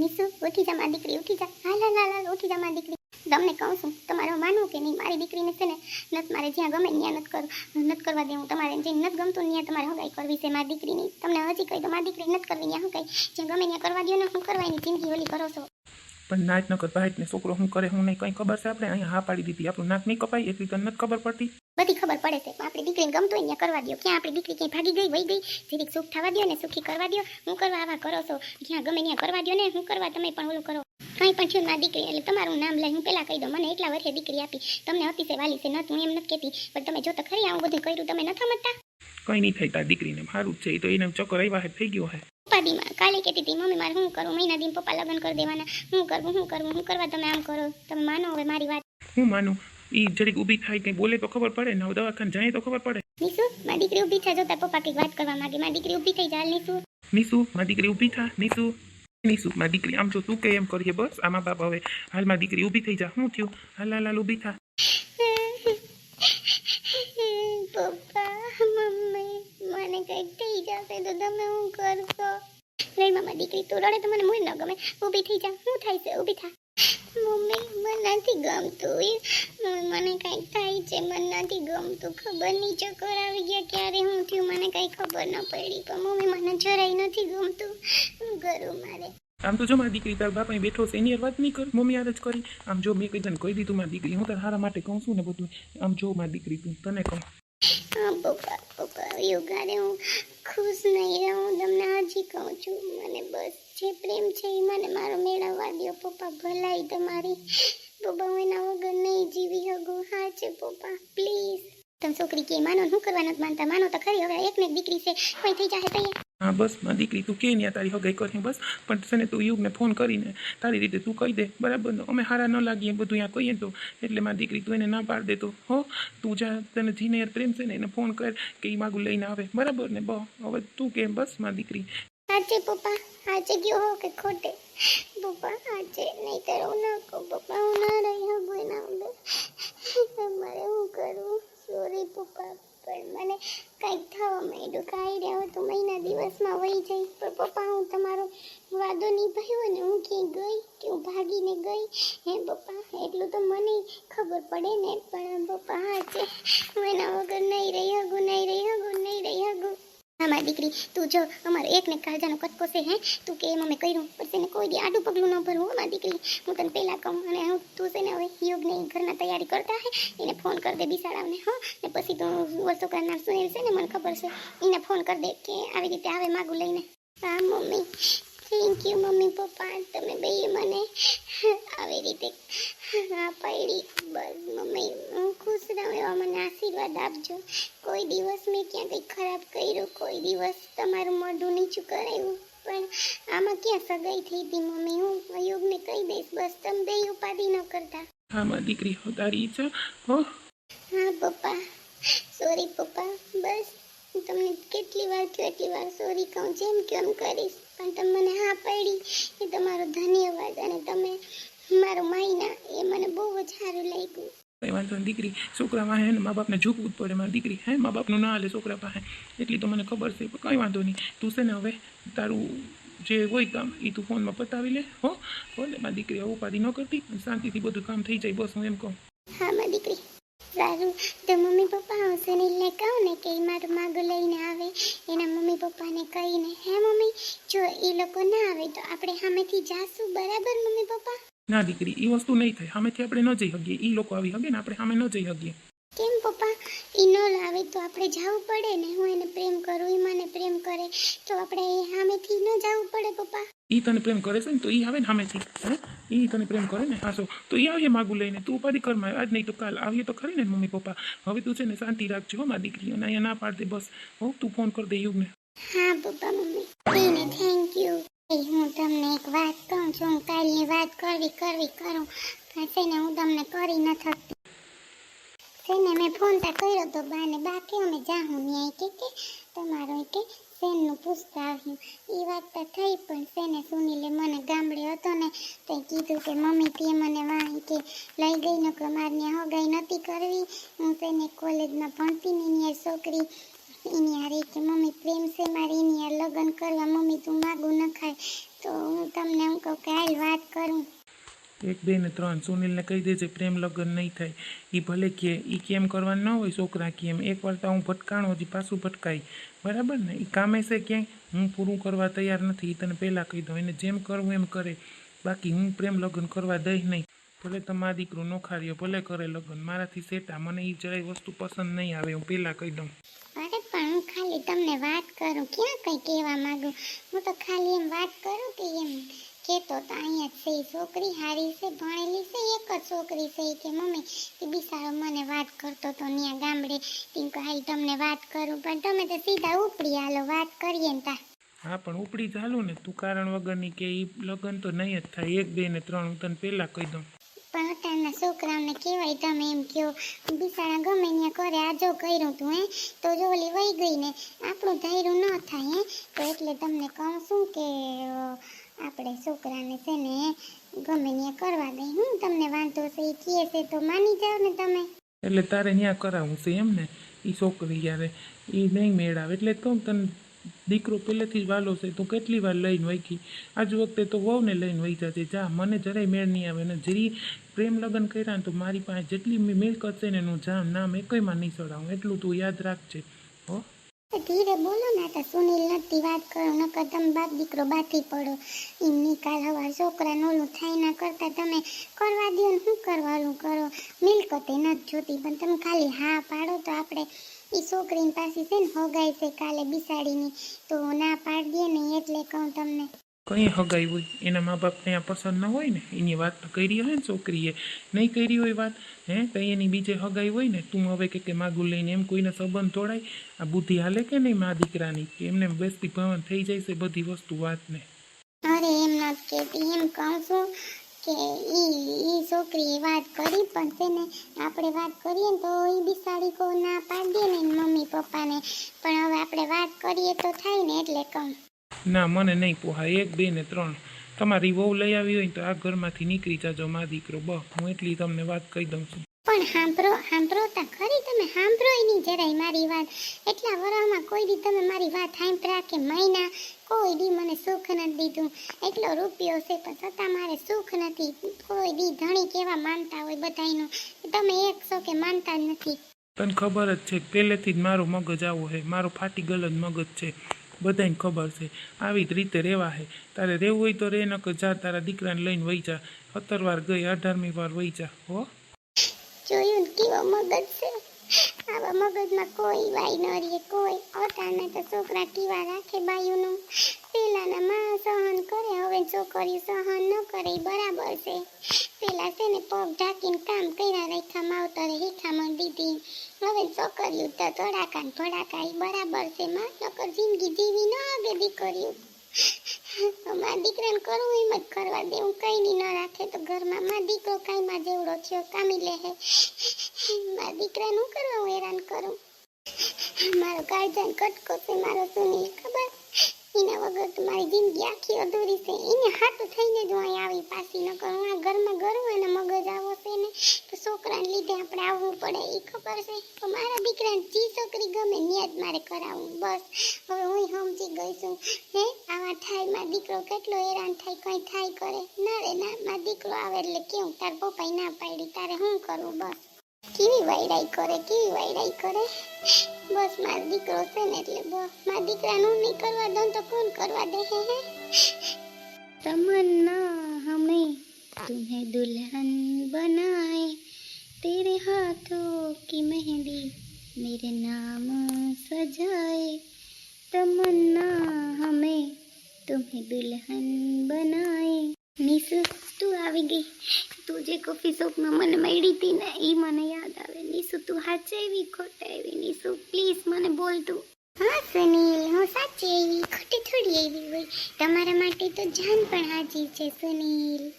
નિશુ ઉઠી જા મારી દીકરી, ઉઠી જા. હાલ હાલ હાલ ઉઠી જા મારી દીકરી. તમને કહું છું, તમારે માનવું કે નહીં? મારી દીકરીને છે ને, નથ મારે જ્યાં ગમે ત્યાં નથી કરું, નથી કરવા દેવું. તમારે જે નથી ગમતું ત્યાં તમારે હગાઈ કરવી છે મારી દીકરીની. તમને હજી કહી તો મારી દીકરી નથી કરવી ત્યાં હું કઈ, જ્યાં ગમે ત્યાં કરવા દો ને, હું કરવાની જિંદગી ઓલી કરો છો. પણ નાચ ન કર ભાઈ ને છોકરો શું કરે, હું નહીં, કંઈ ખબર છે? આપણે અહીંયા હા પાડી દીધી. આપણું નાક નહીં કપાય, એટલી તો નથી ખબર પડતી. બધી ખબર પડે છે. આપણી દીકરીને ગમતું હોય કરવા દો ક્યાં આપણી દીકરી ક્યાંય ભાગી ગઈ વહી ગઈ જીરીક સુખ થવા દો ને સુખી કરવા દો હું કરવા આવા કરો છો? જ્યાં ગમે ત્યાં કરવા દો ને હું કરવા તમે પણ ઓલું કરો. કંઈ પણ થયું મારી દીકરી એટલે તમારું નામ લઈ હું પેલા કહી દઉં. મને એટલા વર્ષે દીકરી આપી. તમને અતિશય વાલી છે નથી હું એમ નથી કહેતી. પણ તમે જો તો ખરી આવું બધું કર્યું તમે નથી સમજતા? કઈ નહીં થાય તારી દીકરીને. મારું જ છે એ તો એને ચક્કર આવ્યા હે થઈ ગયો હે. ઉપાધિમાં કાલે કહેતી હતી મમ્મી મારે શું કરું મહિના દિન પપ્પા લગ્ન કરી દેવાના. હું કરવું હું કરવું હું કરવા તમે આમ કરો? તમે માનો હવે મારી વાત. હું માનું? એ જરીક ઊભી થાય કંઈ બોલે તો ખબર પડે ને દવાખાને જાય તો ખબર પડે. નીસુ મારી દીકરી ઊભી થાય જોતા પપ્પા કંઈક વાત કરવા માંગે. મારી દીકરી ઊભી થઈ જાય નીસુ નીસુ મારી દીકરી ઊભી થા નીસુ નીસુ મારી દીકરી આમ જો તું કે એમ કરીએ બસ આમાં બાપ હવે હાલ મારી દીકરી ઊભી થઈ જા. શું થયું? હાલ હાલ હાલ ઊભી થા. પપ્પા મમ્મી મને કંઈક થઈ જશે તો તમે હું કરશો? નહીં મામા દીકરી તું રડે તો મને મૂળ ન ગમે. ઊભી થઈ જા. શું થાય છે? ઊભી થા. મમ્મી મને નથી ગમતું. મમ્મી, મને કંઈક થાય છે મને નથી ગમતું. ખબર નહીં ચક્કર આવી ગયા ક્યારે હું થયું મને કંઈ ખબર ન પડી. પણ મમ્મી મને જરાય નથી ગમતું. હું કરું મારે? આમ તો જો મારી દીકરી તારા બાપા બેઠો છે એની વાત નહીં કર. મમ્મી યાદ જ કરી. આમ જો મેં તને કહી દીધું મારી દીકરી હું તારા માટે કહું છું ને બધું. આમ જો મારી દીકરી તું તને કહું. પપ્પા પપ્પા યોગાને હું ખુશ નહીં રહું. તમને હજી કહું છું, મને બસ જે પ્રેમ છે એ મને મારો મેળવવા દો પપ્પા, ભલાઈ તમારી. પપ્પા, હું એના વગર નહીં જીવી શકું. હા છે, પપ્પા, પ્લીઝ. તમે છોકરી કે માનો શું કરવા નથી માનતા માનો તો ખરી. હવે એક ને એક દીકરી છે. કોઈ થઈ જાય તો હા બસમાં દીકરી તું કે ત્યાં તારી હગાઈ કરી બસ. પણ છે ને તું યુગને ફોન કરીને તારી રીતે તું કહી દે. બરાબર અમે હારા ન લાગીએ બધું અહીંયા કહીએ તો. એટલે માં દીકરી તું એને ના પાડ દેતો હો તું જા તને જીને યાર પ્રેમ છે ને એને ફોન કર કે એ માગું લઈને આવે. બરાબર ને? બહુ હવે તું કેમ બસમાં દીકરી. સાચે પપ્પા સાચે ગયો હો કે ખોટે? પપ્પા સાચે નહીં તો ના કહું. પપ્પા હું ના રહી શકું એના વગર મારે હું કરું સોરી પપ્પા પણ મને કંઈક થવા માંડ્યું કાંઈ રહ્યો તો મહિના દિવસમાં વહી જાય પણ પપ્પા હું તમારો વાદો નિભાવ્યો ને હું ક્યાંય ગઈ કે હું ભાગીને ગઈ હે પપ્પા, એટલું તો મને ખબર પડે ને, પણ પપ્પા, હા, છે. વગર નહીં રહી શકું, નહીં રહી શકું, નહીં રહી શકું. હા, મારી દીકરી, તું જો, અમારો એક ને કાળજાનો કટકો છે, હે. તું કે એમ અમે કર્યું પણ તેને કોઈ દી આડું પગલું ન ભરવું મારી દીકરી. હું તને પહેલાં કહું, અને હું, તું છે ને, હવે યોગને ઘરના તૈયારી કરતા હે, એને ફોન કરી દે બિસાડાવને, હો. ને પછી તું વર્ષો કરનાર સુનિલ છે ને, મને ખબર છે. એને ફોન કરી દે કે આવી રીતે આવે માગું લઈને. હા, mummy. Thank you mummy papa તમે બેય મને આવી રીતે હા પાડી. બસ મમ્મી હું ખુશ રહું એવા મને આશીર્વાદ આપજો. કોઈ દિવસ મેં ક્યાં કંઈ ખરાબ કર્યું કોઈ દિવસ તમારું મોઢું નીચું કરાવ્યું પણ આમાં ક્યાં સગાઈ થઈ હતી મમ્મી? હું અયોગને કહી દઈશ બસ તમે બે ઉપાધિ ન કરતા. હા મારી દીકરી હો તારી ઈચ્છા હો. હા પપ્પા. સોરી પપ્પા. બસ હું તમને કેટલી વાર કહ્યું એટલી વાર સોરી કહું જેમ કેમ કરીશ. પણ તમે મને હા પાડી એ તમારો ધન્યવાદ. અને તમે મારો માયના એ મને બહુ જ સારું લાગ્યું. કઈ વાંધો દીકરી છોકરા પાસે ને મા બાપને ઝૂકવું જ પડે મારી દીકરી. હે મા બાપનું ના હાલે છોકરા પાસે. એટલી તો મને ખબર છે પણ કંઈ વાંધો નહીં. તું છે ને હવે તારું જે હોય કામ એ તું ફોનમાં પતાવી લે હો. ભલે મારી દીકરી ઉપાધિ ન કરતી શાંતિથી બધું કામ થઈ જાય બસ હું એમ કહું. હા મારી દીકરી. સારું. તો મમ્મી પપ્પા આવશે ને કહું ને કે ઈ મારું માગું લઈને આવે. એના મમ્મી પપ્પાને કહીને, હે મમ્મી, જો એ લોકો ના આવે, તો આપણે સામેથી જાશું. બરાબર, મમ્મી પપ્પા? ના દીકરી એ વસ્તુ નહીં થાય. સામેથી આપણે ન જઈ શકીએ. એ લોકો આવી શકે ને, આપણે સામે ન જઈ શકીએ. કેમ પપ્પા? એ ન લાવે તો આપણે જવું પડે ને? હું એને પ્રેમ કરું એ મને પ્રેમ કરે. તો આપણે એ સામેથી ન જવું પડે પપ્પા. એ તને પ્રેમ કરે છે ને તો એ આવે ને સામેથી હે? એ તને પ્રેમ કરે ને? હાસો તો એ આવીએ માગું લઈને. તું ઉપાધિ કરમાં આજ નહીં તો કાલ. આવીએ તો ખરી ને મમ્મી પપ્પા. હવે તું છે ને શાંતિ રાખજો હો મારી દીકરી. અને અહીંયા ના પાડ દે બસ. હો તું ફોન કર દે યુગને. હા પપ્પા મમ્મી. એને થેન્ક યુ હું તમને એક વાત કહું છું. કાલની વાત કરવી કરવી કરું. પણ છે ને હું તમને કરી ન થકતી છે મેં ફોન તા કર્યો તો બાને બા કે અમે જાહું ન્યાય કે કે તમારો કે સેનનું પૂછતા આવ્યું. એ વાત તો થઈ પણ સેને સુનીલે મને ગામડે હતો ને તે કીધું કે મમ્મી તે મને વાહી કે લઈ ગઈ ન કે મારે ત્યાં હગાઈ નથી કરવી. હું તેને કોલેજમાં ભણતી ને છોકરી. એની હારે કે મમ્મી પ્રેમ છે મારી, એની આ લગ્ન કરવા મમ્મી તું માગું ન ખાય. તો હું તમને એમ કહું કે હાલ વાત કરું. એક, બે ને ત્રણ સુનિલને કહી દેજે પ્રેમ લગ્ન નહીં થાય. એ ભલે કે એ કેમ કરવાનું ન હોય છોકરા કેમ એકવાર તો હું ભટકાણો, હજી પાછું ભટકાય. બરાબર ને? એ કામે છે ક્યાંય? હું પૂરું કરવા તૈયાર નથી એ તને પહેલાં કહી દઉં. એને જેમ કરવું એમ કરે. બાકી હું પ્રેમ લગ્ન કરવા દઈશ નહીં. ભલે તમારા દીકરો નોખાર્યો, ભલે કરે લગ્ન. મારાથી સેટા. મને એ જરાય વસ્તુ પસંદ નહીં આવે, હું પહેલાં કહી દઉં. અરે પણ હું ખાલી તમને વાત કરું. ક્યાં કંઈ કહેવા માગું? હું તો ખાલી એમ વાત કરું કે એમ. કહેતો તો અહીંયા જ છે ઈ છોકરી હારી છે ભણેલી છે એક જ છોકરી છે ઈ કે મમ્મી તે બિચારો મને વાત કરતો તો ત્યાં ગામડે તીન કહે તમને વાત કરું પણ તમે તો સીધા ઉપડી હાલો વાત કરીએ ને તા. હા પણ ઉપડી ચાલું ને તું કારણ વગરની કે એ લગ્ન તો નહીં જ થાય એક બે ને ત્રણ હું તને પહેલાં કહી દઉં. પણ અત્યારના છોકરાઓને કહેવાય તમે એમ કહો બિચારા ગમે ત્યાં કરે આ જો કર્યું તું હે તો જો ઓલી વહી ગઈ ને આપણું ધાર્યું ન થાય હે તો એટલે તમને કહું છું કે અ, આપણે છોકરાને છે ને ગમે ત્યાં કરવા દઈ હું તમને વાંધો છે એ કહે છે તો માની જાઓ ને તમે. એટલે તારે ત્યાં કરાવવું છે એમ ને? એ છોકરી યારે એ નહીં મેળાવે. એટલે કહું તને દીકરો પહેલેથી જ વાલો છે, તું કેટલી વાર લઈને વૈકી આજ વખતે તો વહુને લઈને વહી જજે. જા, મને જરાય મેળ નહીં આવે ને. જરી પ્રેમ લગ્ન કર્યા ને તો મારી પાસે જેટલી મિલકત છે ને એનું જામ નામ એકમાં નહીં ચડાવું એટલું તું યાદ રાખજે. ધીરે બોલો ને તો સુનિલ નથી વાત કરો, નકર તમે બાપ દીકરો બાથી પડો. એમની નિકાલ હવા છોકરા ઓલું થાય ના કરતા તમે કરવા દો ને શું કરવાનું કરો? મિલકતે નથી જોતી, પણ તમે ખાલી હા પાડો તો આપણે એ છોકરીની પાસે છે ને હોગાય છે કાલે બિસાડીની. તો ના પાડ દે ને એટલે કહું તમને. કંઈ હગાઈ હોય, એના મા બાપને આ પસંદ ન હોય ને, એની વાત તો કરી હોય ને છોકરીએ. નહીં કરી હોય વાત, હે કંઈ એની બીજે હગાઈ હોય ને, તું હવે કે માગું લઈને એમ કોઈને સંબંધ તોડાય, આ બુદ્ધિ હાલે કે નહીં મા દીકરાની? કે એમને બેસતી ભવન થઈ જાય છે બધી વસ્તુ વાતને? અરે, એમ ના કે એમ કહું છું કે ઈ ઈ છોકરીએ વાત કરી, પણ છે ને આપણે વાત કરીએ ને તો ઈ બિસાડી કો ના પાડી દે ને મમ્મી પપ્પાને. પણ હવે આપણે વાત કરીએ તો થાય ને, એટલે કહું. ના મને નહીં પોહાય. એક બે ને ત્રણ. તમારી વહુ લઈ આવી હોય તો આ ઘરમાંથી નીકળી જાજો મા દીકરો. બ હું એટલી તમને વાત કહી દઉં છું. પણ સાંભળો સાંભળો તા ખરી તમે. સાંભળોય નહીં જરાય મારી વાત. એટલા વરામાં કોઈ દી તમે મારી વાત સાંભળ્યા કે મહિના કોઈ દી મને સુખ નથી દીધું. એટલો રૂપિયો છે પણ છતાં મારે સુખ નથી. કોઈ દી ધણી કેવા માનતા હોય બધાયનું? તમે એક છો કે માનતા જ નથી? તને ખબર જ છે પહેલેથી જ મારું મગજ આવો છે. મારો ફાટી ગલ જ મગજ છે. બધાને ખબર છે. આવી જ રીતે રહેવા છે તારે રહેવું હોય તો રે, નકર જા, તારા દીકરાને લઈને વહી જા. સત્તર વાર ગઈ, અઢારમી વાર વહી જા, હો. જોયું ને કેવો મગજ છે? આવા મગજમાં કોઈ વાઈ ન રહે, કોઈ અટાણે તો છોકરા કીવા રાખે બાયુનું. પેલાના માં સહન કરે, હવે છોકરી સહન ન કરે બરાબર છે. પેલા છે ને પગ ઢાંકીને કામ કર્યા રેખા માવતરે રેખામાં દીધી. હવે છોકરીઓ તો ધડાકા ને ભડાકા બરાબર છે. માં નકર જિંદગી જીવી ન આવે દીકરીઓ. મારા દીકરાને કરવું એમ જ કરવા દે. હું કઈ ની ન રાખે તો ઘરમાં. માં દીકરો કાંઈમાં જેવડો થયો, કામી લે હે. મારા દીકરાને હું કરવા હું હેરાન કરું. મારો ગાર્જન કટકો છે, મારો સુનિલ ખબર? એના વગર તો જિંદગી આખી અધૂરી છે. એને હાથું થઈને જો અહીં આવી પાછી ન કરું આ ઘરમાં ગરવું એને મગજ આવો છે ને, તો છોકરાને લીધે આપણે આવવું પડે. એ ખબર છે? તો મારા દીકરાને જી છોકરી ગમે ન્યાજ મારે કરાવવું. બસ. હવે હું સમજી ગઈ છું. હે? આવા થાય મારો દીકરો કેટલો હેરાન થાય, કંઈ થાય કરે? ના રે, ના, મારો દીકરો આવે એટલે કેવું? તાર પપ્પાએ ના પાડી. તારે શું કરવું? બસ. કેવી વાયડાઈ કરે, કેવી વાયડાઈ કરે? બસ મારો દીકરો છે ને એટલે બસ મારા દીકરાનું નહીં કરવા દઉં તો કોણ કરવા દે હે હે तमन्ना हमें तुम्हें दुल्हन बनाए तेरे हाथों की मेहंदी मेरे नाम सजाए तमन्ना हमें तुम्हें दुल्हन बनाए નિશુ તું આવી ગઈ તું જે કોફી શોપમાં મને મળી હતી ને એ મને યાદ આવે નિશુ તું સાચે એવી ખોટે નિશુ પ્લીઝ મને બોલ તું. હા, સુનિલ, હું સાચી ખોટી થોડી એવી હોય. તમારા માટે તો જાન પણ હાજી છે, સુનિલ.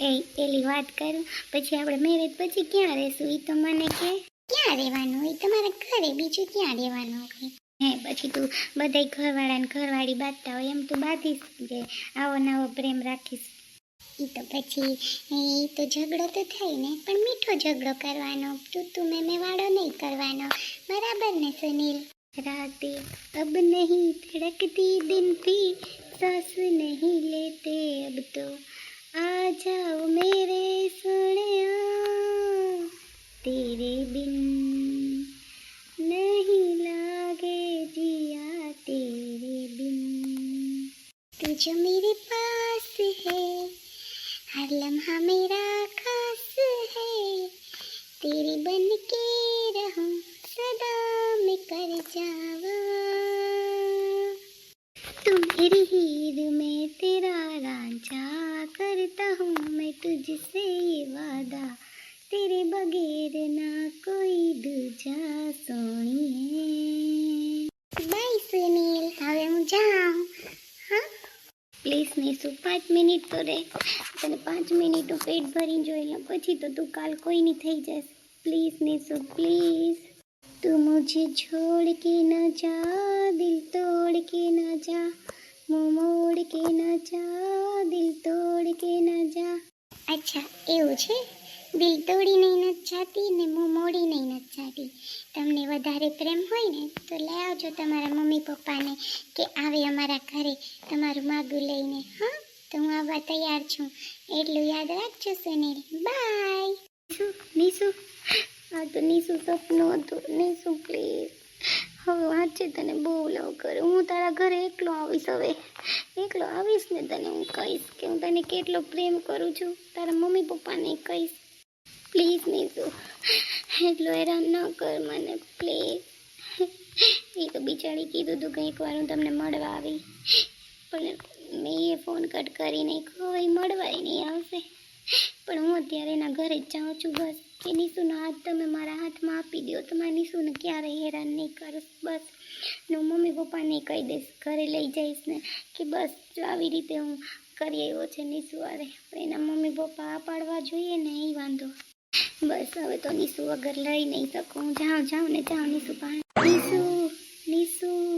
એ, પેલી વાત કરું? પછી આપણે મેરેજ પછી ક્યાં રહેશું? એ તો મને કે. ક્યાં રહેવાનું? હોય તમારા ઘરે, બીજું ક્યાં રહેવાનું હોય? હે, પછી તું બધાય ઘરવાળાને ઘરવાળી બાંધતા હોય, એમ તું બાંધીશ જે આવો નવો પ્રેમ રાખીશ. તો પછી એ તો ઝઘડો તો થાય ને પણ મીઠો ઝઘડો કરવાનો તું તું મેં મેં વાળો નહીં કરવાનો બરાબર ને સુનિલ रातें अब नहीं धड़कती दिन थी सांस नहीं लेते अब तो आ जाओ मेरे सोनिया तेरे बिन नहीं लागे जिया तेरे बिन तू जो मेरे पास है हर लम्हा मेरा બેસને શું પાંચ મિનિટ તો રહે તને પાંચ મિનિટ હું પેટ ભરીને જોઈ લઉં પછી તો તું કાલ કોઈની થઈ જશે પ્લીઝ નીસુ પ્લીઝ. તું મુજે છોડ કે ના જા, દિલ તોડ કે ના જા. મોડ કે ના જા, દિલ તોડ કે ના જા. અચ્છા, એવું છે? દિલ તોડી નહીં નથી જાતી ને મું મોડી નહીં નથી જાતી તમને વધારે પ્રેમ હોય ને તો લઈ આવજો તમારા મમ્મી પપ્પાને કે આવે અમારા ઘરે તમારું માગું લઈને. હા, તો હું આવવા તૈયાર છું. એટલું યાદ રાખજો સુનિલ. બાય. નિશુ નિશુ. આ તો નિશુ સપનું હતું. નિશુ પ્લીઝ હવે છે તને બહુ લવ કરે. હું તારા ઘરે એકલો આવીશ હવે. એકલો આવીશ ને તને હું કહીશ કે હું તને કેટલો પ્રેમ કરું છું. તારા મમ્મી પપ્પાને કહીશ. પ્લીઝ નીસુ એટલો હેરાન ન કર મને પ્લીઝ એ તો બિચારી કીધું હતું કે એકવાર હું તમને મળવા આવી. પણ મેં એ ફોન કટ કરી નાખ્યો હવે મળવાય નહીં આવશે. પણ હું અત્યારે એના ઘરે જ જાઉં છું, બસ. કે નીસુનો હાથ તમે મારા હાથમાં આપી દો તો મારા નીસુને ક્યારેય હેરાન નહીં કરશ, બસ. હું મમ્મી પપ્પાને કહી દઈશ, ઘરે લઈ જઈશ ને, કે બસ, જો આવી રીતે હું કરી આવ્યો છે નીસુ વારે એના મમ્મી પપ્પા પાડવા જોઈએ ને, એ વાંધો. બસ હવે તો નિશુ વગર લઈ નહીં શકું. જાઉં જાઉં ને જાઉં નિશુ પાણી નિશુ નીસુ.